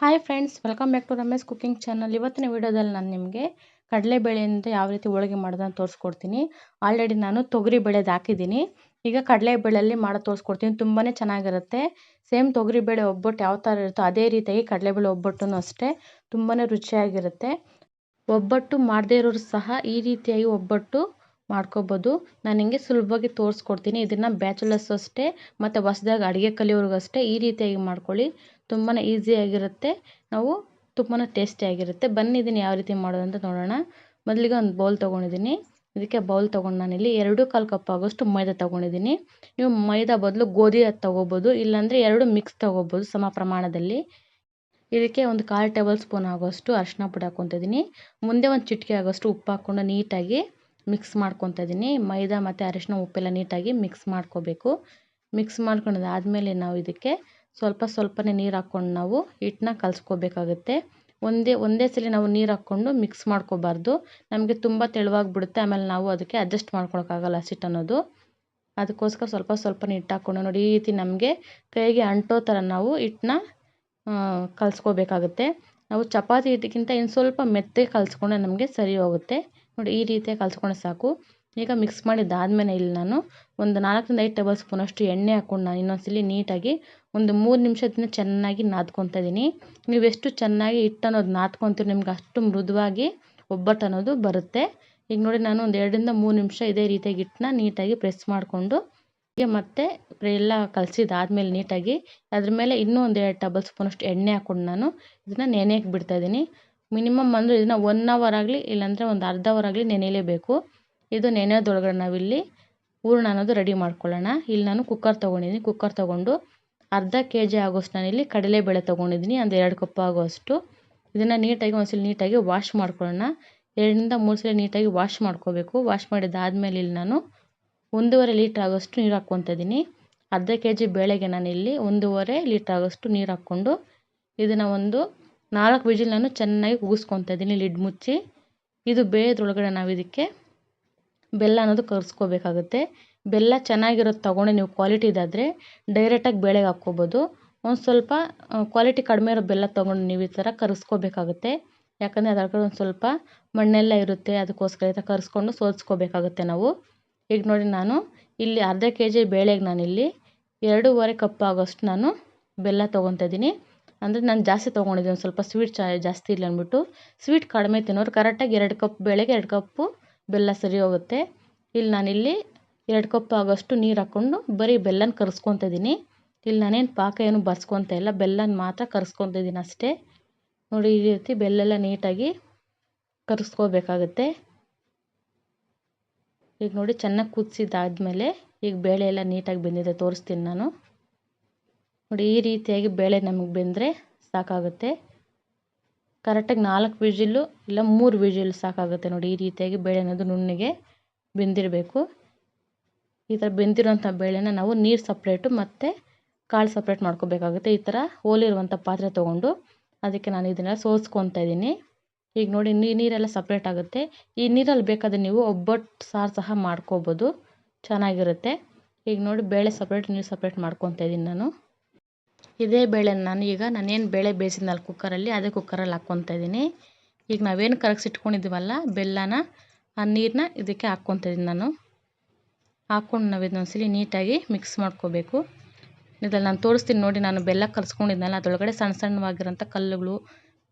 Hi friends welcome back to Ramesh cooking channel ಇವತ್ತಿನ ವೀಡಿಯೋದಲ್ಲಿ ನಾನು ನಿಮಗೆ ಕಡಲೆಬೇಳೆಯಿಂದ ಯಾವ ರೀತಿ ಹೋಳಿಗೆ ಮಾಡೋದನ್ನು ತೋರಿಸ್ಕೊಡ್ತೀನಿ. ಆಲ್ರೆಡಿ ನಾನು ತೊಗರಿ ಬೇಳೆದು ಹಾಕಿದ್ದೀನಿ. ಈಗ ಕಡಲೆಬೇಳೆಯಲ್ಲಿ ಮಾಡೋದು ತೋರಿಸ್ಕೊಡ್ತೀನಿ. ತುಂಬಾ ಚೆನ್ನಾಗಿರುತ್ತೆ. ಸೇಮ್ ತೊಗರಿಬೇಳೆ ಒಬ್ಬಟ್ಟು ಯಾವ ಥರ ಇರುತ್ತೋ ಅದೇ ರೀತಿಯಾಗಿ ಕಡಲೆಬೇಳೆ ಒಬ್ಬಟ್ಟು ಅಷ್ಟೇ. ತುಂಬಾ ರುಚಿಯಾಗಿರುತ್ತೆ. ಒಬ್ಬಟ್ಟು ಮಾಡದೇ ಇರೋರು ಸಹ ಈ ರೀತಿಯಾಗಿ ಒಬ್ಬಟ್ಟು ಮಾಡ್ಕೋಬೋದು. ನಾನು ನಿಮಗೆ ಸುಲಭವಾಗಿ ತೋರಿಸ್ಕೊಡ್ತೀನಿ. ಇದನ್ನು ಬ್ಯಾಚುಲರ್ಸ್ ಅಷ್ಟೇ, ಮತ್ತು ಹೊಸ್ದಾಗಿ ಅಡುಗೆ ಕಲಿಯೋರಿಗಷ್ಟೇ ಈ ರೀತಿಯಾಗಿ ಮಾಡ್ಕೊಳ್ಳಿ. ತುಂಬಾ ಈಸಿಯಾಗಿರುತ್ತೆ ನಾವು ತುಂಬಾ ಟೇಸ್ಟಿಯಾಗಿರುತ್ತೆ ಬನ್ನಿ ಇದನ್ನು ಯಾವ ರೀತಿ ಮಾಡೋದು ಅಂತ ನೋಡೋಣ. ಮೊದಲಿಗೆ ಒಂದು ಬೌಲ್ ತೊಗೊಂಡಿದ್ದೀನಿ. ಇದಕ್ಕೆ ಬೌಲ್ ತೊಗೊಂಡು ನಾನಿಲ್ಲಿ ಎರಡು ಕಾಲು ಕಪ್ ಆಗೋಷ್ಟು ಮೈದಾ ತೊಗೊಂಡಿದ್ದೀನಿ. ನೀವು ಮೈದಾ ಬದಲು ಗೋಧಿ ಅದು ತೊಗೋಬೋದು, ಇಲ್ಲಾಂದರೆ ಎರಡು ಮಿಕ್ಸ್ ತೊಗೋಬೋದು ಸಮ ಪ್ರಮಾಣದಲ್ಲಿ. ಇದಕ್ಕೆ ಒಂದು ಕಾಲು ಟೇಬಲ್ ಸ್ಪೂನ್ ಆಗೋಷ್ಟು ಅರಿಶಿನ ಪುಡಿ ಹಾಕ್ಕೊತಿದ್ದೀನಿ ಮುಂದೆ ಒಂದು ಚಿಟಿಕೆ ಆಗೋಷ್ಟು ಉಪ್ಪು ಹಾಕ್ಕೊಂಡು ನೀಟಾಗಿ ಮಿಕ್ಸ್ ಮಾಡ್ಕೊತಿದ್ದೀನಿ ಮೈದಾ ಮತ್ತು ಅರಿಶಿನ ಉಪ್ಪೆಲ್ಲ ನೀಟಾಗಿ ಮಿಕ್ಸ್ ಮಾಡ್ಕೋಬೇಕು. ಮಿಕ್ಸ್ ಮಾಡ್ಕೊಂಡಿದ್ದಾದಮೇಲೆ ನಾವು ಇದಕ್ಕೆ ಸ್ವಲ್ಪ ಸ್ವಲ್ಪನೇ ನೀರು ಹಾಕ್ಕೊಂಡು ನಾವು ಹಿಟ್ಟನ್ನ ಕಲಸ್ಕೋಬೇಕಾಗುತ್ತೆ. ಒಂದೇ ಒಂದೇ ಸಲ ನಾವು ನೀರು ಹಾಕ್ಕೊಂಡು ಮಿಕ್ಸ್ ಮಾಡ್ಕೋಬಾರ್ದು. ನಮಗೆ ತುಂಬ ತೆಳುವಾಗಿ ಬಿಡುತ್ತೆ ಆಮೇಲೆ ನಾವು ಅದಕ್ಕೆ ಅಡ್ಜಸ್ಟ್ ಮಾಡ್ಕೊಳಕ್ಕಾಗಲ್ಲ ಹಸಿಟ್ಟು ಅನ್ನೋದು. ಅದಕ್ಕೋಸ್ಕರ ಸ್ವಲ್ಪ ಸ್ವಲ್ಪನೇ ಹಿಟ್ಟು ಹಾಕ್ಕೊಂಡು ನೋಡಿ ಈ ರೀತಿ ನಮಗೆ ಕೈಗೆ ಅಂಟೋ ಥರ ನಾವು ಹಿಟ್ಟನ್ನ ಕಲಸ್ಕೋಬೇಕಾಗುತ್ತೆ. ನಾವು ಚಪಾತಿ ಹಿಟ್ಟಿಗಿಂತ ಇನ್ನು ಸ್ವಲ್ಪ ಮೆತ್ತಗೆ ಕಲಸ್ಕೊಂಡ್ರೆ ನಮಗೆ ಸರಿ ಹೋಗುತ್ತೆ. ನೋಡಿ ಈ ರೀತಿಯಾಗಿ ಕಲಸ್ಕೊಂಡ್ರೆ ಸಾಕು. ಈಗ ಮಿಕ್ಸ್ ಮಾಡಿದ್ದಾದಮೇಲೆ ಇಲ್ಲಿ ನಾನು ಒಂದು ನಾಲ್ಕರಿಂದ ಐದು ಟೇಬಲ್ ಸ್ಪೂನಷ್ಟು ಎಣ್ಣೆ ಹಾಕ್ಕೊಂಡು ನಾನು ಇನ್ನೊಂದ್ಸಲಿ ನೀಟಾಗಿ ಒಂದು ಮೂರು ನಿಮಿಷದಿಂದ ಚೆನ್ನಾಗಿ ನಾದ್ಕೊತಾ ಇದ್ದೀನಿ. ನೀವು ಎಷ್ಟು ಚೆನ್ನಾಗಿ ಹಿಟ್ಟು ಅನ್ನೋದು ನಾದ್ಕೊತೀರಿ ನಿಮ್ಗೆ ಅಷ್ಟು ಮೃದುವಾಗಿ ಒಬ್ಬಟ್ಟು ಅನ್ನೋದು ಬರುತ್ತೆ. ಈಗ ನೋಡಿ ನಾನು ಒಂದು ಎರಡರಿಂದ ಮೂರು ನಿಮಿಷ ಇದೇ ರೀತಿಯಾಗಿ ಹಿಟ್ಟನ್ನ ನೀಟಾಗಿ ಪ್ರೆಸ್ ಮಾಡಿಕೊಂಡು ಹೀಗೆ ಮತ್ತೆ ಎಲ್ಲ ಕಲಸಿದಾದ್ಮೇಲೆ ನೀಟಾಗಿ ಅದ್ರ ಮೇಲೆ ಇನ್ನೂ ಒಂದು ಎರಡು ಟೇಬಲ್ ಸ್ಪೂನಷ್ಟು ಎಣ್ಣೆ ಹಾಕ್ಕೊಂಡು ನಾನು ಇದನ್ನು ನೆನೆಯಕ್ಕೆ ಬಿಡ್ತಾಯಿದ್ದೀನಿ ಮಿನಿಮಮ್ ಅಂದರೆ ಇದನ್ನು ಒನ್ ಅವರ್ ಆಗಲಿ ಇಲ್ಲಾಂದರೆ ಒಂದು ಅರ್ಧ ಅವರ್ ಆಗಲಿ ನೆನೆಯಲೇಬೇಕು. ಇದು ನೆನೆಯೋದೊಳಗಡೆ ನಾವಿಲ್ಲಿ ಹೂರ್ಣ ಅನ್ನೋದು ರೆಡಿ ಮಾಡ್ಕೊಳ್ಳೋಣ. ಇಲ್ಲಿ ನಾನು ಕುಕ್ಕರ್ ತೊಗೊಂಡಿದ್ದೀನಿ. ಕುಕ್ಕರ್ ತೊಗೊಂಡು ಅರ್ಧ ಕೆ ಜಿ ಆಗೋಷ್ಟು ನಾನಿಲ್ಲಿ ಕಡಲೆಬೇಳೆ ತೊಗೊಂಡಿದ್ದೀನಿ. ಒಂದು ಎರಡು ಕಪ್ ಆಗೋಷ್ಟು. ಇದನ್ನು ನೀಟಾಗಿ ಒಂದ್ಸಲ ನೀಟಾಗಿ ವಾಶ್ ಮಾಡ್ಕೊಳ್ಳೋಣ. ಎರಡರಿಂದ ಮೂರು ಸಲ ನೀಟಾಗಿ ವಾಶ್ ಮಾಡ್ಕೋಬೇಕು. ವಾಶ್ ಮಾಡಿದ್ದಾದಮೇಲೆ ಇಲ್ಲಿ ನಾನು ಒಂದೂವರೆ ಲೀಟ್ರ್ ಆಗೋಷ್ಟು ನೀರು ಹಾಕ್ಕೊತಾ ಇದ್ದೀನಿ. ಅರ್ಧ ಕೆ ಜಿ ಬೇಳೆಗೆ ನಾನಿಲ್ಲಿ ಒಂದೂವರೆ ಲೀಟ್ರ್ ಆಗೋಷ್ಟು ನೀರು ಹಾಕ್ಕೊಂಡು ಇದನ್ನು ಒಂದು ನಾಲ್ಕು ವಿಜಿಲ್ ನಾನು ಚೆನ್ನಾಗಿ ಕೂಗಿಸ್ಕೊತಾ ಇದ್ದೀನಿ. ಲಿಡ್ ಮುಚ್ಚಿ. ಇದು ಬೇಯೋದ್ರೊಳಗಡೆ ನಾವು ಇದಕ್ಕೆ ಬೆಲ್ಲ ಅನ್ನೋದು ಕರ್ಸ್ಕೋಬೇಕಾಗುತ್ತೆ. ಬೆಲ್ಲ ಚೆನ್ನಾಗಿರೋದು ತೊಗೊಂಡು ನೀವು ಕ್ವಾಲಿಟಿದಾದರೆ ಡೈರೆಕ್ಟಾಗಿ ಬೇಳೆಗೆ ಹಾಕ್ಕೋಬೋದು. ಒಂದು ಸ್ವಲ್ಪ ಕ್ವಾಲಿಟಿ ಕಡಿಮೆ ಇರೋ ಬೆಲ್ಲ ತೊಗೊಂಡು ನೀವು ಈ ಥರ ಕರಗಿಸ್ಕೋಬೇಕಾಗುತ್ತೆ ಯಾಕಂದರೆ ಅದ್ರೊಳಗಡೆ ಒಂದು ಸ್ವಲ್ಪ ಮಣ್ಣೆಲ್ಲ ಇರುತ್ತೆ, ಅದಕ್ಕೋಸ್ಕರ ಈ ಥರ ಕರೆಸ್ಕೊಂಡು ಸೋದಿಸ್ಕೋಬೇಕಾಗುತ್ತೆ ನಾವು. ಈಗ ನೋಡಿ ನಾನು, ಇಲ್ಲಿ ಅರ್ಧ ಕೆ ಜಿ ಬೇಳೆಗೆ ನಾನಿಲ್ಲಿ ಎರಡೂವರೆ ಕಪ್ ಆಗೋಷ್ಟು ನಾನು ಬೆಲ್ಲ ತೊಗೊತಾ ಇದ್ದೀನಿ. ಅಂದರೆ ನಾನು ಜಾಸ್ತಿ ತೊಗೊಂಡಿದ್ದೀನಿ, ಒಂದು ಸ್ವಲ್ಪ ಸ್ವೀಟ್ ಚಾ ಜಾಸ್ತಿ ಇಲ್ಲ ಅಂದ್ಬಿಟ್ಟು ಸ್ವೀಟ್ ಕಡಿಮೆ ತಿನ್ನೋರು ಕರೆಕ್ಟಾಗಿ ಎರಡು ಕಪ್, ಬೇಳೆಗೆ ಎರಡು ಕಪ್ಪು ಬೆಲ್ಲ ಸರಿ ಹೋಗುತ್ತೆ. ಇಲ್ಲಿ ನಾನಿಲ್ಲಿ ಎರಡು ಕಪ್ ಆಗೋಷ್ಟು ನೀರು ಹಾಕ್ಕೊಂಡು ಬರೀ ಬೆಲ್ಲನ ಕರ್ಸ್ಕೊತಾ ಇದ್ದೀನಿ ಇಲ್ಲಿ ನಾನೇನು ಪಾಕ ಏನು ಬರ್ಸ್ಕೊತಾ ಇಲ್ಲ, ಬೆಲ್ಲನ ಮಾತ್ರ ಕರ್ಸ್ಕೊತ ಇದ್ದೀನಿ ಅಷ್ಟೇ. ನೋಡಿ, ಈ ರೀತಿ ಬೆಲ್ಲೆಲ್ಲ ನೀಟಾಗಿ ಕರ್ಸ್ಕೋಬೇಕಾಗುತ್ತೆ. ಈಗ ನೋಡಿ, ಚೆನ್ನಾಗಿ ಕುದಿಸಿದಾದ್ಮೇಲೆ ಈಗ ಬೇಳೆ ಎಲ್ಲ ನೀಟಾಗಿ ಬೆಂದಿದೆ, ತೋರಿಸ್ತೀನಿ ನಾನು. ನೋಡಿ, ಈ ರೀತಿಯಾಗಿ ಬೇಳೆ ನಮಗೆ ಬೆಂದರೆ ಸಾಕಾಗುತ್ತೆ. ಕರೆಕ್ಟಾಗಿ ನಾಲ್ಕು ವಿಜಿಲ್ಲು ಇಲ್ಲ ಮೂರು ವಿಜಿಲ್ ಸಾಕಾಗುತ್ತೆ ನೋಡಿ ಈ ರೀತಿಯಾಗಿ ಬೇಳೆ ಅನ್ನೋದು ನುಣ್ಣಗೆ ಬೆಂದಿರಬೇಕು. ಈ ಥರ ಬೆಂದಿರೋಂಥ ಬೇಳೆನ ನಾವು ನೀರು ಸಪ್ರೇಟು ಮತ್ತು ಕಾಳು ಸಪ್ರೇಟ್ ಮಾಡ್ಕೋಬೇಕಾಗುತ್ತೆ. ಈ ಥರ ಹೋಲಿರುವಂಥ ಪಾತ್ರೆ ತೊಗೊಂಡು ಅದಕ್ಕೆ ನಾನು ಇದನ್ನೆಲ್ಲ ಸೋಸ್ಕೊತಾ ಇದ್ದೀನಿ. ಈಗ ನೋಡಿ ನೀರೆಲ್ಲ ಸಪ್ರೇಟ್ ಆಗುತ್ತೆ. ಈ ನೀರಲ್ಲಿ ಬೇಕಾದರೆ ನೀವು ಒಬ್ಬಟ್ಟು ಸಾರು ಸಹ ಮಾಡ್ಕೋಬೋದು. ಚೆನ್ನಾಗಿರುತ್ತೆ. ಈಗ ನೋಡಿ ಬೇಳೆ ಸಪ್ರೇಟ್, ನೀರು ಸಪ್ರೇಟ್ ಮಾಡ್ಕೊತಾ ಇದ್ದೀನಿ ನಾನು. ಇದೇ ಬೇಳೆನ ನಾನು ಈಗ ನಾನೇನು ಬೇಳೆ ಬೇಯಿಸಿದ್ನಲ್ಲ ಕುಕ್ಕರಲ್ಲಿ ಅದೇ ಕುಕ್ಕರಲ್ಲಿ ಹಾಕ್ಕೊತಾ ಇದ್ದೀನಿ. ಈಗ ನಾವೇನು ಕರಗಿಸಿಟ್ಕೊಂಡಿದ್ದೀವಲ್ಲ ಬೆಲ್ಲನ, ಆ ನೀರನ್ನ ಇದಕ್ಕೆ ಹಾಕ್ಕೊತಾ ಇದ್ದೀನಿ ನಾನು. ಹಾಕ್ಕೊಂಡು ನಾವು ಇದನ್ನೊಂದ್ಸಲಿ ನೀಟಾಗಿ ಮಿಕ್ಸ್ ಮಾಡ್ಕೋಬೇಕು. ಇದ್ರಲ್ಲಿ ನಾನು ತೋರಿಸ್ತೀನಿ ನೋಡಿ, ನಾನು ಬೆಲ್ಲ ಕಲಸ್ಕೊಂಡಿದ್ನಲ್ಲ ಅದರೊಳಗಡೆ ಸಣ್ಣ ಸಣ್ಣವಾಗಿರೋಂಥ ಕಲ್ಲುಗಳು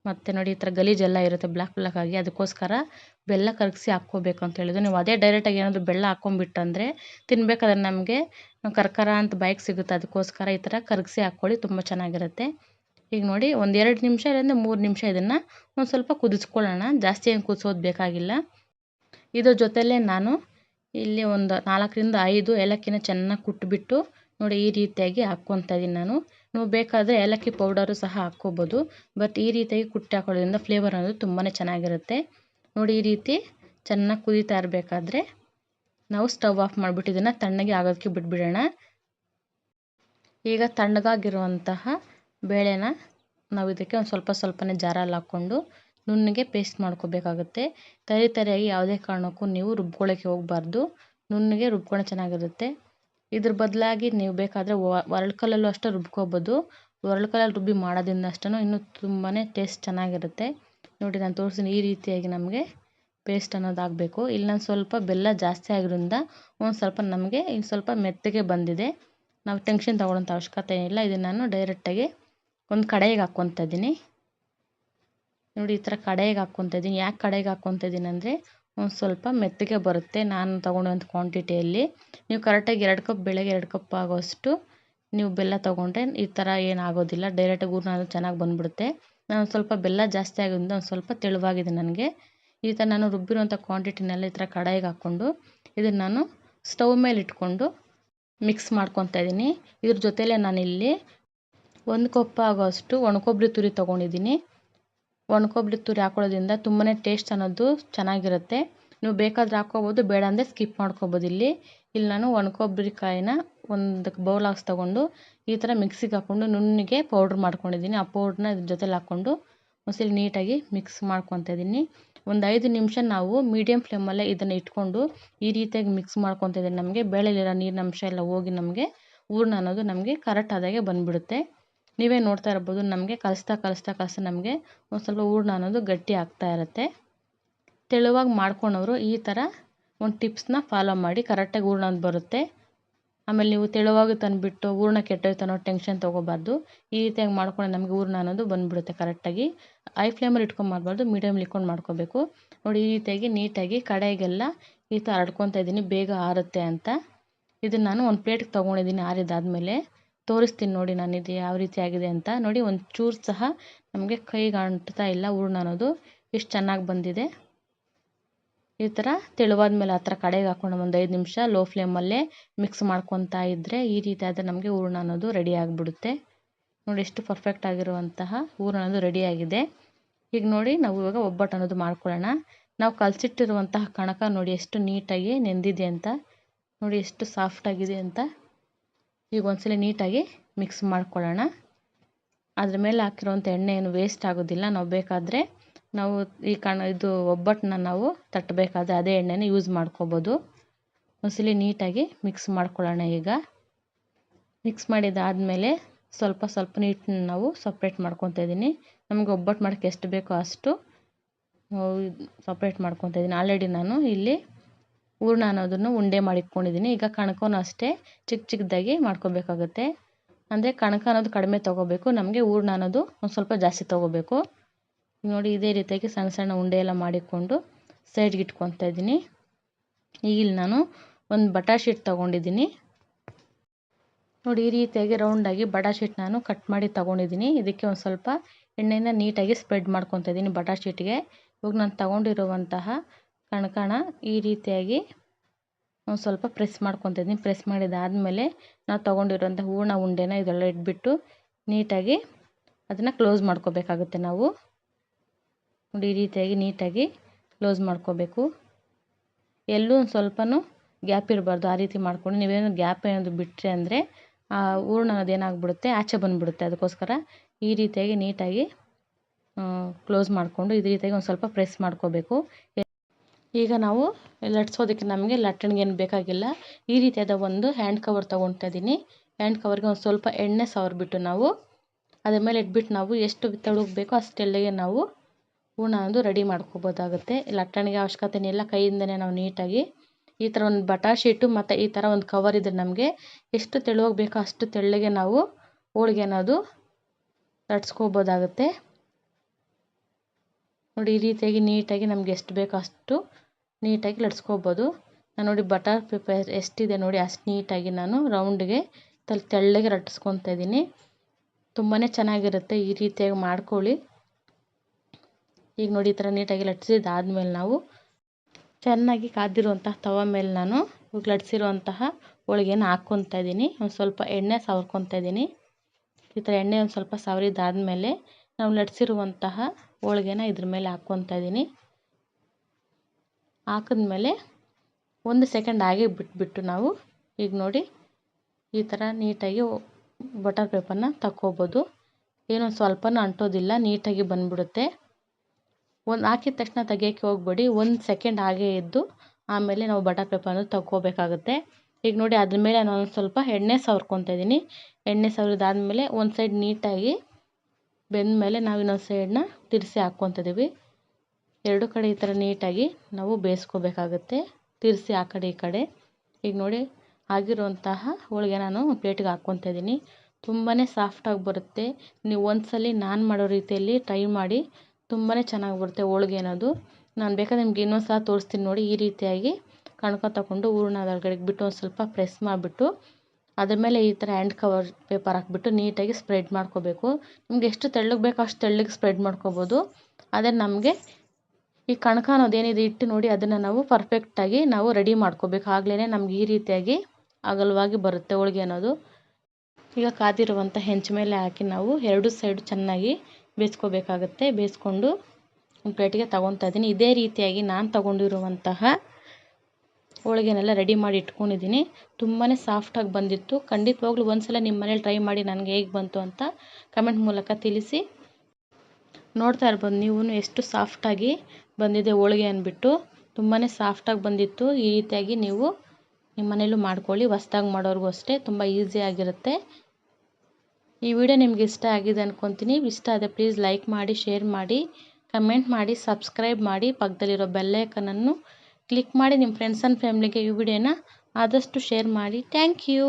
ಮತ್ತು ನೋಡಿ ಈ ಥರ ಗಲೀಜೆಲ್ಲ ಇರುತ್ತೆ ಬ್ಲ್ಯಾಕ್ ಬ್ಲಾಕ್ ಆಗಿ. ಅದಕ್ಕೋಸ್ಕರ ಬೆಲ್ಲ ಕರಗಿಸಿ ಅಂತ ಹೇಳಿದ್ರು. ನೀವು ಅದೇ ಡೈರೆಕ್ಟಾಗಿ ಏನಾದರೂ ಬೆಲ್ಲ ಹಾಕ್ಕೊಂಬಿಟ್ಟಂದರೆ ತಿನ್ಬೇಕಾದ್ರೆ ನಮಗೆ ಕರ್ಕರ ಅಂತ ಬಾಯಿಗೆ ಸಿಗುತ್ತೆ. ಅದಕ್ಕೋಸ್ಕರ ಈ ಥರ ಕರಗಿಸಿ ಹಾಕ್ಕೊಳ್ಳಿ, ತುಂಬ ಚೆನ್ನಾಗಿರುತ್ತೆ. ಈಗ ನೋಡಿ ಒಂದು ಎರಡು ನಿಮಿಷ ಮೂರು ನಿಮಿಷ ಇದನ್ನು ಒಂದು ಸ್ವಲ್ಪ ಕುದಿಸ್ಕೊಳ್ಳೋಣ. ಜಾಸ್ತಿ ಏನು ಕುದಿಸೋದು ಬೇಕಾಗಿಲ್ಲ. ಇದ್ರ ಜೊತೆಯಲ್ಲೇ ನಾನು ಇಲ್ಲಿ ಒಂದು ನಾಲ್ಕರಿಂದ ಐದು ಏಲಕ್ಕಿನ ಚೆನ್ನಾಗಿ ಕುಟ್ಬಿಟ್ಟು ನೋಡಿ ಈ ರೀತಿಯಾಗಿ ಹಾಕ್ಕೊತಾ ಇದ್ದೀನಿ ನಾನು. ನೀವು ಬೇಕಾದರೆ ಏಲಕ್ಕಿ ಪೌಡರು ಸಹ ಹಾಕ್ಕೋಬೋದು. ಬಟ್ ಈ ರೀತಿಯಾಗಿ ಕುಟ್ಟಿ ಹಾಕೋದ್ರಿಂದ ಫ್ಲೇವರ್ ಅನ್ನೋದು ತುಂಬಾ ಚೆನ್ನಾಗಿರುತ್ತೆ. ನೋಡಿ ಈ ರೀತಿ ಚೆನ್ನಾಗಿ ಕುದೀತಾ ಇರಬೇಕಾದ್ರೆ ನಾವು ಸ್ಟವ್ ಆಫ್ ಮಾಡಿಬಿಟ್ಟು ಇದನ್ನು ತಣ್ಣಗೆ ಆಗೋದಕ್ಕೆ ಬಿಟ್ಬಿಡೋಣ. ಈಗ ತಣ್ಣಗಾಗಿರುವಂತಹ ಬೇಳೆನ ನಾವು ಇದಕ್ಕೆ ಒಂದು ಸ್ವಲ್ಪ ಸ್ವಲ್ಪನೇ ಜಾರಲ್ಲಿ ಹಾಕ್ಕೊಂಡು ನುಣ್ಣಗೆ ಪೇಸ್ಟ್ ಮಾಡ್ಕೋಬೇಕಾಗುತ್ತೆ. ತರಿ ತರಿಯಾಗಿ ಯಾವುದೇ ಕಾರಣಕ್ಕೂ ನೀವು ರುಬ್ಕೊಳ್ಳೋಕ್ಕೆ ಹೋಗಬಾರ್ದು. ನುಣ್ಣಗೆ ರುಬ್ಕೊಳ್ಳೋ ಚೆನ್ನಾಗಿರುತ್ತೆ. ಇದ್ರ ಬದಲಾಗಿ ನೀವು ಬೇಕಾದರೆ ಒರಳು ಕಲ್ಲಲ್ಲೂ ಅಷ್ಟೇ ರುಬ್ಕೊಬೋದು. ಒರಳು ಕಲ್ಲಲ್ಲಿ ರುಬ್ಬಿ ಮಾಡೋದ್ರಿಂದ ಅಷ್ಟೂ ಇನ್ನೂ ತುಂಬಾ ಟೇಸ್ಟ್ ಚೆನ್ನಾಗಿರುತ್ತೆ. ನೋಡಿ ನಾನು ತೋರಿಸ್ತೀನಿ ಈ ರೀತಿಯಾಗಿ ನಮಗೆ ಪೇಸ್ಟ್ ಅನ್ನೋದು ಆಗಬೇಕು. ಇಲ್ಲಿ ನಾನು ಸ್ವಲ್ಪ ಬೆಲ್ಲ ಜಾಸ್ತಿ ಆಗಿರೋದ್ರಿಂದ ಒಂದು ಸ್ವಲ್ಪ ನಮಗೆ ಇನ್ನು ಸ್ವಲ್ಪ ಮೆತ್ತಗೆ ಬಂದಿದೆ. ನಾವು ಟೆನ್ಷನ್ ತೊಗೊಳ್ಳೋಂಥ ಅವಶ್ಯಕತೆ ಇಲ್ಲ. ಇದನ್ನು ನಾನು ಡೈರೆಕ್ಟಾಗಿ ಒಂದು ಕಡೆಗೆ ಹಾಕ್ಕೊತ ಇದ್ದೀನಿ. ನೋಡಿ ಈ ಥರ ಕಡೆಗೆ ಹಾಕ್ಕೊತ ಇದ್ದೀನಿ. ಯಾಕೆ ಕಡೆಗೆ ಹಾಕ್ಕೊತ ಇದ್ದೀನಿ ಅಂದರೆ ಸ್ವಲ್ಪ ಮೆತ್ತಗೆ ಬರುತ್ತೆ. ನಾನು ತೊಗೊಂಡಂಥ ಕ್ವಾಂಟಿಟಿಯಲ್ಲಿ ನೀವು ಕರೆಕ್ಟಾಗಿ ಎರಡು ಕಪ್ ಬೆಳಗ್ಗೆ ಎರಡು ಕಪ್ ಆಗೋಷ್ಟು ನೀವು ಬೆಲ್ಲ ತೊಗೊಂಡ್ರೆ ಈ ಥರ ಏನಾಗೋದಿಲ್ಲ. ಡೈರೆಕ್ಟಾಗಿ ಹೂರ್ಣ ಚೆನ್ನಾಗಿ ಬಂದುಬಿಡುತ್ತೆ. ನಾನು ಸ್ವಲ್ಪ ಬೆಲ್ಲ ಜಾಸ್ತಿ ಆಗೋದ್ರಿಂದ ಒಂದು ಸ್ವಲ್ಪ ತೆಳುವಾಗಿದೆ ನನಗೆ. ಈ ಥರ ನಾನು ರುಬ್ಬಿರುವಂಥ ಕ್ವಾಂಟಿಟಿನೆಲ್ಲ ಈ ಥರ ಕಡಾಯಿಗೆ ಹಾಕ್ಕೊಂಡು ಇದನ್ನು ನಾನು ಸ್ಟವ್ ಮೇಲೆ ಇಟ್ಕೊಂಡು ಮಿಕ್ಸ್ ಮಾಡ್ಕೊತಾ ಇದ್ದೀನಿ. ಇದ್ರ ಜೊತೆಲೇ ನಾನಿಲ್ಲಿ ಒಂದು ಕಪ್ ಆಗೋಷ್ಟು ಒಣಕೊಬ್ಬರಿ ತುರಿ ತೊಗೊಂಡಿದ್ದೀನಿ. ಒಣಕೊಬ್ಬರಿ ತುರಿ ಹಾಕೊಳ್ಳೋದ್ರಿಂದ ತುಂಬಾ ಟೇಸ್ಟ್ ಅನ್ನೋದು ಚೆನ್ನಾಗಿರುತ್ತೆ. ನೀವು ಬೇಕಾದರೆ ಹಾಕ್ಕೋಬೋದು, ಬೇಡ ಅಂದರೆ ಸ್ಕಿಪ್ ಮಾಡ್ಕೊಬೋದು ಇಲ್ಲಿ. ಇಲ್ಲಿ ನಾನು ಒಣಕೊಬ್ಬರಿ ಕಾಯಿನ ಒಂದು ಬೌಲ್ ಹಾಕ್ಸ್ ತೊಗೊಂಡು, ಈ ಥರ ಮಿಕ್ಸಿಗೆ ಹಾಕ್ಕೊಂಡು ನುಣ್ಣಗೆ ಪೌಡ್ರ್ ಮಾಡ್ಕೊಂಡಿದ್ದೀನಿ. ಆ ಪೌಡ್ರನ್ನ ಇದ್ರ ಜೊತೆಲಿ ಹಾಕ್ಕೊಂಡು ಮೊಸಲಿ ನೀಟಾಗಿ ಮಿಕ್ಸ್ ಮಾಡ್ಕೊತಾ ಇದ್ದೀನಿ. ಒಂದು ಐದು ನಿಮಿಷ ನಾವು ಮೀಡಿಯಮ್ ಫ್ಲೇಮಲ್ಲೇ ಇದನ್ನು ಇಟ್ಕೊಂಡು ಈ ರೀತಿಯಾಗಿ ಮಿಕ್ಸ್ ಮಾಡ್ಕೊತಾ ಇದ್ದೀನಿ ನಮಗೆ. ಬೇಳೆಲಿರೋ ನೀರಿನಂಶ ಎಲ್ಲ ಹೋಗಿ ನಮಗೆ, ಹೂರ್ಣ ಅನ್ನೋದು ನಮಗೆ ಕರೆಕ್ಟ್ ಆದಾಗೆ ಬಂದುಬಿಡುತ್ತೆ. ನೀವೇ ನೋಡ್ತಾ ಇರ್ಬೋದು, ನಮಗೆ ಕಲಿಸ್ತಾ ಕಲಿಸ್ತಾ ಕಲಿಸ್ತಾ ನಮಗೆ ಒಂದು ಸ್ವಲ್ಪ ಹೂರ್ಣ ಅನ್ನೋದು ಗಟ್ಟಿ ಆಗ್ತಾ ಇರುತ್ತೆ. ತೆಳುವಾಗಿ ಮಾಡ್ಕೊಳೋರು ಈ ಥರ ಒಂದು ಟಿಪ್ಸ್ನ ಫಾಲೋ ಮಾಡಿ ಕರೆಕ್ಟಾಗಿ ಹೂರ್ಣ ಅಂತ ಬರುತ್ತೆ. ಆಮೇಲೆ ನೀವು ತೆಳುವಾಗಿ ತಂದುಬಿಟ್ಟು ಹೂರ್ಣ ಕೆಟ್ಟೋಯ್ತು ಅನ್ನೋ ಟೆನ್ಷನ್ ತೊಗೋಬಾರ್ದು. ಈ ರೀತಿಯಾಗಿ ಮಾಡ್ಕೊಂಡು ನಮಗೆ ಹೂರ್ಣ ಅನ್ನೋದು ಬಂದುಬಿಡುತ್ತೆ ಕರೆಕ್ಟಾಗಿ ಐ ಫ್ಲೇಮಲ್ಲಿ ಇಟ್ಕೊಂಡು ಮಾಡಬಾರ್ದು ಮೀಡಿಯಮ್ಲಿ ಇಟ್ಕೊಂಡು ಮಾಡ್ಕೋಬೇಕು. ನೋಡಿ ಈ ರೀತಿಯಾಗಿ ನೀಟಾಗಿ ಕಡೆಗೆಲ್ಲ ಈ ಥರ ಹರಡ್ಕೊತಾ ಇದ್ದೀನಿ ಬೇಗ ಆರುತ್ತೆ ಅಂತ. ಇದನ್ನು ನಾನು ಒಂದು ಪ್ಲೇಟ್ಗೆ ತೊಗೊಂಡಿದ್ದೀನಿ ಆರಿದಾದಮೇಲೆ. ತೋರಿಸ್ತೀನಿ ನೋಡಿ ನಾನು ಇದು ಯಾವ ರೀತಿ ಆಗಿದೆ ಅಂತ. ನೋಡಿ ಒಂದು ಚೂರು ಸಹ ನಮಗೆ ಕೈಗೆ ಅಂಟ್ತಾ ಇಲ್ಲ ಹೂರ್ಣ ಅನ್ನೋದು. ಎಷ್ಟು ಚೆನ್ನಾಗಿ ಬಂದಿದೆ. ಈ ಥರ ತೆಳುವಾದ ಮೇಲೆ ಆ ಥರ ಕಡೆಗೆ ಹಾಕ್ಕೊಂಡು ಒಂದು ಐದು ನಿಮಿಷ ಲೋ ಫ್ಲೇಮಲ್ಲೇ ಮಿಕ್ಸ್ ಮಾಡ್ಕೊತಾ ಇದ್ದರೆ ಈ ರೀತಿ ಆದರೆ ನಮಗೆ ಹೂರ್ಣ ಅನ್ನೋದು ರೆಡಿ ಆಗಿಬಿಡುತ್ತೆ. ನೋಡಿ ಎಷ್ಟು ಪರ್ಫೆಕ್ಟ್ ಆಗಿರುವಂತಹ ಹೂರ್ಣ ಅನ್ನೋದು ರೆಡಿಯಾಗಿದೆ ಈಗ ನೋಡಿ ನಾವು ಇವಾಗ ಒಬ್ಬಟ್ಟು ಅನ್ನೋದು ಮಾಡ್ಕೊಳ್ಳೋಣ. ನಾವು ಕಲಸಿಟ್ಟಿರುವಂತಹ ಕಣಕ ನೋಡಿ ಎಷ್ಟು ನೀಟಾಗಿ ನೆಂದಿದೆ ಅಂತ. ನೋಡಿ ಎಷ್ಟು ಸಾಫ್ಟಾಗಿದೆ ಅಂತ. ಈಗ ಒಂದ್ಸಲ ನೀಟಾಗಿ ಮಿಕ್ಸ್ ಮಾಡ್ಕೊಳ್ಳೋಣ. ಅದ್ರ ಮೇಲೆ ಹಾಕಿರೋಂಥ ಎಣ್ಣೆ ಏನು ವೇಸ್ಟ್ ಆಗೋದಿಲ್ಲ. ನಾವು ಬೇಕಾದರೆ ನಾವು ಈ ಕಣ, ಇದು ಒಬ್ಬಟ್ಟನ್ನ ನಾವು ತಟ್ಟಬೇಕಾದ್ರೆ ಅದೇ ಎಣ್ಣೆನ ಯೂಸ್ ಮಾಡ್ಕೋಬೋದು. ಒಂದ್ಸಲ ನೀಟಾಗಿ ಮಿಕ್ಸ್ ಮಾಡ್ಕೊಳ್ಳೋಣ ಈಗ. ಮಿಕ್ಸ್ ಮಾಡಿದಾದಮೇಲೆ ಸ್ವಲ್ಪ ಸ್ವಲ್ಪ ನೀಟನ್ನ ನಾವು ಸಪ್ರೇಟ್ ಮಾಡ್ಕೊತಾ ಇದ್ದೀನಿ. ನಮಗೆ ಒಬ್ಬಟ್ಟು ಮಾಡೋಕ್ಕೆ ಎಷ್ಟು ಬೇಕೋ ಅಷ್ಟು ಸಪ್ರೇಟ್ ಮಾಡ್ಕೊತಾ ಇದ್ದೀನಿ. ಆಲ್ರೆಡಿ ನಾನು ಇಲ್ಲಿ ಹೂರ್ಣ ಅನ್ನೋದನ್ನು ಉಂಡೆ ಮಾಡಿ ಇಟ್ಕೊಂಡಿದ್ದೀನಿ ಈಗ ಕಣಕನೂ ಅಷ್ಟೇ ಚಿಕ್ಕ ಚಿಕ್ಕದಾಗಿ ಮಾಡ್ಕೋಬೇಕಾಗುತ್ತೆ. ಅಂದರೆ ಕಣಕ ಅನ್ನೋದು ಕಡಿಮೆ ತೊಗೋಬೇಕು. ನಮಗೆ ಹೂರ್ಣ ಅನ್ನೋದು ಒಂದು ಸ್ವಲ್ಪ ಜಾಸ್ತಿ ತೊಗೋಬೇಕು. ನೋಡಿ, ಇದೇ ರೀತಿಯಾಗಿ ಸಣ್ಣ ಸಣ್ಣ ಉಂಡೆ ಎಲ್ಲ ಮಾಡಿಕೊಂಡು ಸೈಡ್ಗೆ ಇಟ್ಕೊತಾ ಇದ್ದೀನಿ. ಈಗ ಇಲ್ಲಿ ನಾನು ಒಂದು ಬಟಾ ಶೀಟ್ ತೊಗೊಂಡಿದ್ದೀನಿ. ನೋಡಿ, ಈ ರೀತಿಯಾಗಿ ರೌಂಡಾಗಿ ಬಟಾ ಶೀಟ್ ನಾನು ಕಟ್ ಮಾಡಿ ತೊಗೊಂಡಿದ್ದೀನಿ. ಇದಕ್ಕೆ ಒಂದು ಸ್ವಲ್ಪ ಎಣ್ಣೆನ ನೀಟಾಗಿ ಸ್ಪ್ರೆಡ್ ಮಾಡ್ಕೊತಾ ಇದ್ದೀನಿ ಬಟಾ ಶೀಟ್ಗೆ. ಇವಾಗ ನಾನು ತೊಗೊಂಡಿರುವಂತಹ ಕಣಕಣ ಈ ರೀತಿಯಾಗಿ ಒಂದು ಸ್ವಲ್ಪ ಪ್ರೆಸ್ ಮಾಡ್ಕೊತಿದ್ದೀನಿ ಪ್ರೆಸ್ ಮಾಡಿದಾದಮೇಲೆ ನಾವು ತೊಗೊಂಡಿರೋಂಥ ಹೂರ್ಣ ಉಂಡೆನ ಇದೆಲ್ಲ ಇಟ್ಬಿಟ್ಟು ನೀಟಾಗಿ ಅದನ್ನು ಕ್ಲೋಸ್ ಮಾಡ್ಕೋಬೇಕಾಗುತ್ತೆ ನಾವು. ನೋಡಿ, ಈ ರೀತಿಯಾಗಿ ನೀಟಾಗಿ ಕ್ಲೋಸ್ ಮಾಡ್ಕೋಬೇಕು. ಎಲ್ಲೂ ಒಂದು ಸ್ವಲ್ಪನೂ ಗ್ಯಾಪ್ ಇರಬಾರ್ದು. ಆ ರೀತಿ ಮಾಡ್ಕೊಂಡು ನೀವೇನು ಗ್ಯಾಪ್ ಏನಾದರೂ ಬಿಟ್ಟರೆ ಅಂದರೆ ಆ ಹೂರ್ಣ ಏನಾಗ್ಬಿಡುತ್ತೆ, ಆಚೆ ಬಂದುಬಿಡುತ್ತೆ. ಅದಕ್ಕೋಸ್ಕರ ಈ ರೀತಿಯಾಗಿ ನೀಟಾಗಿ ಕ್ಲೋಸ್ ಮಾಡಿಕೊಂಡು ಇದೇ ರೀತಿಯಾಗಿ ಒಂದು ಸ್ವಲ್ಪ ಪ್ರೆಸ್ ಮಾಡ್ಕೋಬೇಕು. ಈಗ ನಾವು ಲಟ್ಸೋದಕ್ಕೆ ನಮಗೆ ಲಟ್ಟಣಿಗೇನು ಬೇಕಾಗಿಲ್ಲ. ಈ ರೀತಿಯಾದ ಒಂದು ಹ್ಯಾಂಡ್ ಕವರ್ ತೊಗೊತಾ ಇದ್ದೀನಿ. ಹ್ಯಾಂಡ್ ಕವರ್ಗೆ ಒಂದು ಸ್ವಲ್ಪ ಎಣ್ಣೆ ಸವರ್ಬಿಟ್ಟು ನಾವು ಅದ್ರ ಮೇಲೆ ಇಟ್ಬಿಟ್ಟು ನಾವು ಎಷ್ಟು ತೆಳುಗೆ ಬೇಕೋ ಅಷ್ಟು ತೆಳ್ಳಗೆ ನಾವು ಹೂರ್ಣ ಒಂದು ರೆಡಿ ಮಾಡ್ಕೋಬೋದಾಗುತ್ತೆ. ಲಟ್ಟಣಿಗೆ ಅವಶ್ಯಕತೆ ಇಲ್ಲ, ಕೈಯಿಂದನೇ ನಾವು ನೀಟಾಗಿ ಈ ಥರ ಒಂದು ಬಟಾ ಶೀಟು ಮತ್ತು ಈ ಥರ ಒಂದು ಕವರ್ ಇದ್ರೆ ನಮಗೆ ಎಷ್ಟು ತೆಳುವಾಗಿ ಬೇಕೋ ಅಷ್ಟು ತೆಳ್ಳಗೆ ನಾವು ಹೋಳಿಗೆ ಅನ್ನೋದು ಲಟ್ಸ್ಕೋಬೋದಾಗುತ್ತೆ. ನೋಡಿ ಈ ರೀತಿಯಾಗಿ ನೀಟಾಗಿ ನಮ್ಗೆ ಎಷ್ಟು ಬೇಕೋ ಅಷ್ಟು ನೀಟಾಗಿ ಲಟ್ಸ್ಕೊಬೋದು. ನಾನು ನೋಡಿ ಬಟರ್ ಪೇಪರ್ ಎಷ್ಟಿದೆ ನೋಡಿ, ಅಷ್ಟು ನೀಟಾಗಿ ನಾನು ರೌಂಡ್ಗೆ ತಲೆ ತೆಳ್ಳಗೆ ಲಟ್ಟಿಸ್ಕೊತಾ ಇದ್ದೀನಿ. ತುಂಬಾ ಚೆನ್ನಾಗಿರುತ್ತೆ ಈ ರೀತಿಯಾಗಿ ಮಾಡ್ಕೊಳ್ಳಿ. ಈಗ ನೋಡಿ ಈ ಥರ ನೀಟಾಗಿ ಲಟ್ಸಿದಾದ್ಮೇಲೆ ನಾವು ಚೆನ್ನಾಗಿ ಕಾದಿರುವಂತಹ ತವ ಮೇಲೆ ನಾನು ಲಟ್ಸಿರುವಂತಹ ಹೋಳಿಗೆನ ಹಾಕ್ಕೊತಾ ಇದ್ದೀನಿ. ಒಂದು ಸ್ವಲ್ಪ ಎಣ್ಣೆ ಸವರ್ಕೊತಾ ಇದ್ದೀನಿ. ಈ ಥರ ಎಣ್ಣೆ ಒಂದು ಸ್ವಲ್ಪ ಸವರಿದಾದ್ಮೇಲೆ ನಾವು ಲಟ್ಸಿರುವಂತಹ ಹೋಳಿಗೆನ ಇದ್ರ ಮೇಲೆ ಹಾಕ್ಕೊತಾ ಇದ್ದೀನಿ. ಹಾಕಿದ್ಮೇಲೆ ಒಂದು ಸೆಕೆಂಡ್ ಹಾಗೆ ಬಿಟ್ಬಿಟ್ಟು ನಾವು ಈಗ ನೋಡಿ ಈ ಥರ ನೀಟಾಗಿ ಬಟರ್ ಪೇಪರ್ನ ತಕ್ಕೋಬೋದು. ಏನೊಂದು ಸ್ವಲ್ಪನೂ ಅಂಟೋದಿಲ್ಲ, ನೀಟಾಗಿ ಬಂದ್ಬಿಡುತ್ತೆ. ಒಂದು ಹಾಕಿದ ತಕ್ಷಣ ತೆಗಿಯೋಕ್ಕೆ ಹೋಗ್ಬೇಡಿ, ಒಂದು ಸೆಕೆಂಡ್ ಹಾಗೆ ಇದ್ದು ಆಮೇಲೆ ನಾವು ಬಟರ್ ಪೇಪರ್ನ ತಕ್ಕೋಬೇಕಾಗುತ್ತೆ. ಈಗ ನೋಡಿ ಅದ್ರ ಮೇಲೆ ನಾನು ಸ್ವಲ್ಪ ಎಣ್ಣೆ ಸವರ್ಕೊತಾ ಇದ್ದೀನಿ. ಎಣ್ಣೆ ಸವರಿದಾದ್ಮೇಲೆ ಒಂದು ಸೈಡ್ ನೀಟಾಗಿ ಬೆಂದ ಮೇಲೆ ನಾವು ಇನ್ನೊಂದು ಸೈಡನ್ನ ತಿರ್ಸಿ ಹಾಕ್ಕೊತ ಇದ್ದೀವಿ ಎರಡು ಕಡೆ ಈ ಥರ ನೀಟಾಗಿ ನಾವು ಬೇಯಿಸ್ಕೋಬೇಕಾಗತ್ತೆ. ತಿರ್ಸಿ ಆ ಕಡೆ ಈ ಕಡೆ. ಈಗ ನೋಡಿ, ಆಗಿರುವಂತಹ ಹೋಳಿಗೆ ನಾನು ಪ್ಲೇಟಿಗೆ ಹಾಕ್ಕೊತಾ ಇದ್ದೀನಿ. ತುಂಬಾ ಸಾಫ್ಟಾಗಿ ಬರುತ್ತೆ. ನೀವು ಒಂದ್ಸಲಿ ನಾನು ಮಾಡೋ ರೀತಿಯಲ್ಲಿ ಟ್ರೈ ಮಾಡಿ ತುಂಬಾ ಚೆನ್ನಾಗಿ ಬರುತ್ತೆ ಹೋಳಿಗೆ ಅನ್ನೋದು. ನಾನು ಬೇಕಾದ್ರೆ ನಿಮ್ಗೆ ಇನ್ನೊಂದು ಸಲ ತೋರಿಸ್ತೀನಿ ನೋಡಿ ಈ ರೀತಿಯಾಗಿ ಕಣ್ಕ ತಗೊಂಡು ಹೂರಣ ಬಿಟ್ಟು ಒಂದು ಸ್ವಲ್ಪ ಪ್ರೆಸ್ ಮಾಡಿಬಿಟ್ಟು ಅದ್ರ ಮೇಲೆ ಈ ಥರ ಹ್ಯಾಂಡ್ ಕವರ್ ಪೇಪರ್ ಹಾಕ್ಬಿಟ್ಟು ನೀಟಾಗಿ ಸ್ಪ್ರೆಡ್ ಮಾಡ್ಕೋಬೇಕು. ನಿಮ್ಗೆ ಎಷ್ಟು ತೆಳ್ಳಗೆ ಬೇಕೋ ಅಷ್ಟು ತೆಳ್ಳಗೆ ಸ್ಪ್ರೆಡ್ ಮಾಡ್ಕೋಬೋದು. ಆದರೆ ನಮಗೆ ಈ ಕಣಕ ಅನ್ನೋದೇನಿದೆ ಇಟ್ಟು ನೋಡಿ ಅದನ್ನು ನಾವು ಪರ್ಫೆಕ್ಟಾಗಿ ನಾವು ರೆಡಿ ಮಾಡ್ಕೋಬೇಕು. ಆಗಲೇ ನಮ್ಗೆ ಈ ರೀತಿಯಾಗಿ ಅಗಲವಾಗಿ ಬರುತ್ತೆ ಹೋಳಿಗೆ ಅನ್ನೋದು. ಈಗ ಕಾದಿರುವಂಥ ಹೆಂಚ ಮೇಲೆ ಹಾಕಿ ನಾವು ಎರಡು ಸೈಡು ಚೆನ್ನಾಗಿ ಬೇಯಿಸ್ಕೋಬೇಕಾಗತ್ತೆ. ಬೇಯಿಸ್ಕೊಂಡು ಒಂದು ಪ್ಲೇಟಿಗೆ ತಗೊತಾ ಇದ್ದೀನಿ. ಇದೇ ರೀತಿಯಾಗಿ ನಾನು ತಗೊಂಡಿರುವಂತಹ ಹೋಳಿಗೆನೆಲ್ಲ ರೆಡಿ ಮಾಡಿ ಇಟ್ಕೊಂಡಿದ್ದೀನಿ. ತುಂಬಾ ಸಾಫ್ಟಾಗಿ ಬಂದಿತ್ತು. ಖಂಡಿತವಾಗ್ಲೂ ಒಂದ್ಸಲ ನಿಮ್ಮ ಮನೇಲಿ ಟ್ರೈ ಮಾಡಿ ನನಗೆ ಹೇಗೆ ಬಂತು ಅಂತ ಕಮೆಂಟ್ ಮೂಲಕ ತಿಳಿಸಿ. ನೋಡ್ತಾ ಇರ್ಬೋದು. ನೀವು ಎಷ್ಟು ಸಾಫ್ಟಾಗಿ ಬಂದಿದೆ ಹೋಳಿಗೆ ಅಂದ್ಬಿಟ್ಟು ತುಂಬಾ ಸಾಫ್ಟಾಗಿ ಬಂದಿತ್ತು. ಈ ರೀತಿಯಾಗಿ ನೀವು ನಿಮ್ಮ ಮನೇಲೂ ಮಾಡ್ಕೊಳ್ಳಿ. ಹೊಸ್ದಾಗಿ ಮಾಡೋರಿಗೂ ಅಷ್ಟೇ ತುಂಬ ಈಸಿಯಾಗಿರುತ್ತೆ ಈ ವಿಡಿಯೋ ನಿಮ್ಗೆ ಇಷ್ಟ ಆಗಿದೆ ಅಂದ್ಕೊತೀನಿ ಇಷ್ಟ ಆದರೆ ಪ್ಲೀಸ್ ಲೈಕ್ ಮಾಡಿ ಶೇರ್ ಮಾಡಿ ಕಮೆಂಟ್ ಮಾಡಿ ಸಬ್ಸ್ಕ್ರೈಬ್ ಮಾಡಿ. ಪಕ್ಕದಲ್ಲಿರೋ ಬೆಲ್ಲೈಕನನ್ನು ಕ್ಲಿಕ್ ಮಾಡಿ. ನಿಮ್ಮ ಫ್ರೆಂಡ್ಸ್ ಆ್ಯಂಡ್ ಫ್ಯಾಮ್ಲಿಗೆ ಈ ವಿಡಿಯೋನ ಆದಷ್ಟು ಶೇರ್ ಮಾಡಿ. Thank you